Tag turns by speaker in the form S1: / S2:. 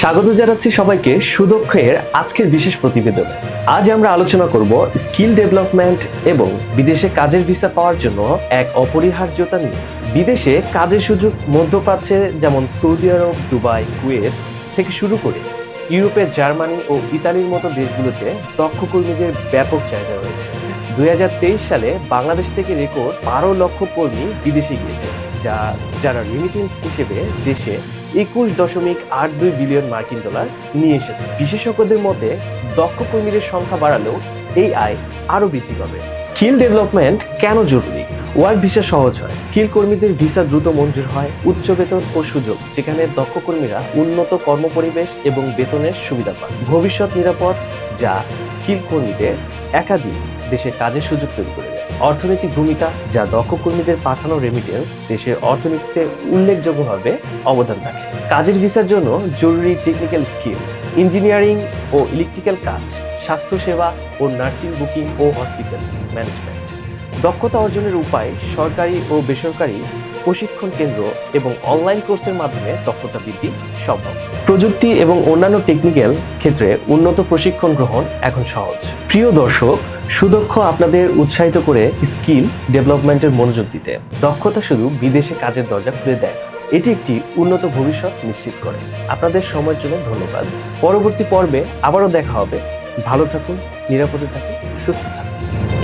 S1: স্বাগত জানাচ্ছি সবাইকে সুদক্ষের আজকের বিশেষ প্রতিবেদনে। আজ আমরা আলোচনা করব স্কিল ডেভেলপমেন্ট এবং বিদেশে কাজের ভিসা পাওয়ার জন্য এক অপরিহার্যতা নিয়ে। বিদেশে কাজের সুযোগ মধ্যপ্রাচ্যে যেমন সৌদি আরব, দুবাই, কুয়েত থেকে শুরু করে ইউরোপের জার্মানি ও ইতালির মতো দেশগুলোতে দক্ষ কর্মীদের ব্যাপক চাহিদা রয়েছে। দু হাজার তেইশ সালে বাংলাদেশ থেকে রেকর্ড বারো লক্ষ কর্মী বিদেশে গিয়েছে, যা যারা রিমিটেন্স হিসেবে দেশে একুশ দশমিক আট দুই বিলিয়ন মার্কিন ডলার নিয়ে এসেছে। বিশেষজ্ঞদের মতে, দক্ষ কর্মীদের সংখ্যা বাড়ালেও এই আয় আরও বৃদ্ধি পাবে। স্কিল ডেভেলপমেন্ট কেন জরুরি? ওয়ার্ক ভিসা সহজ হয়। স্কিল কর্মীদের ভিসা দ্রুত মঞ্জুর হয়, উচ্চ বেতন ও সুযোগ, যেখানে দক্ষ কর্মীরা উন্নত কর্মপরিবেশ এবং বেতনের সুবিধা পান। ভবিষ্যৎ নিরাপদ, যা স্কিল কর্মীদের একাধিক দেশে কাজের সুযোগ তৈরি করে দেয়। অর্থনৈতিক ভূমিকা যা দক্ষ কর্মীদের পাঠানো রেমিটেন্স দেশের অর্থনীতিতে উল্লেখযোগ্যভাবে অবদান রাখে। কাজের ভিসার জন্য জরুরি টেকনিক্যাল স্কিল ইঞ্জিনিয়ারিং ও ইলেকট্রিক্যাল কাজ, স্বাস্থ্যসেবা ও নার্সিং বুকিং ও হসপিটাল ম্যানেজমেন্ট দক্ষতা অর্জনের উপায় সরকারি ও বেসরকারি প্রশিক্ষণ কেন্দ্র এবং অনলাইন কোর্সের মাধ্যমে দক্ষতা বৃদ্ধি সম্ভব। প্রযুক্তি এবং অন্যান্য টেকনিক্যাল ক্ষেত্রে উন্নত প্রশিক্ষণ গ্রহণ এখন সহজ। প্রিয় দর্শক, সুদক্ষ আপনাদের উৎসাহিত করে স্কিল ডেভেলপমেন্টের মনোযোগ দিতে। দক্ষতা শুধু বিদেশে কাজের দরজা খুলে দেয় এটি একটি উন্নত ভবিষ্যৎ নিশ্চিত করে। আপনাদের সময়ের জন্য ধন্যবাদ। পরবর্তী পর্বে আবারও দেখা হবে। ভালো থাকুন, নিরাপদে থাকুন, সুস্থ থাকুন।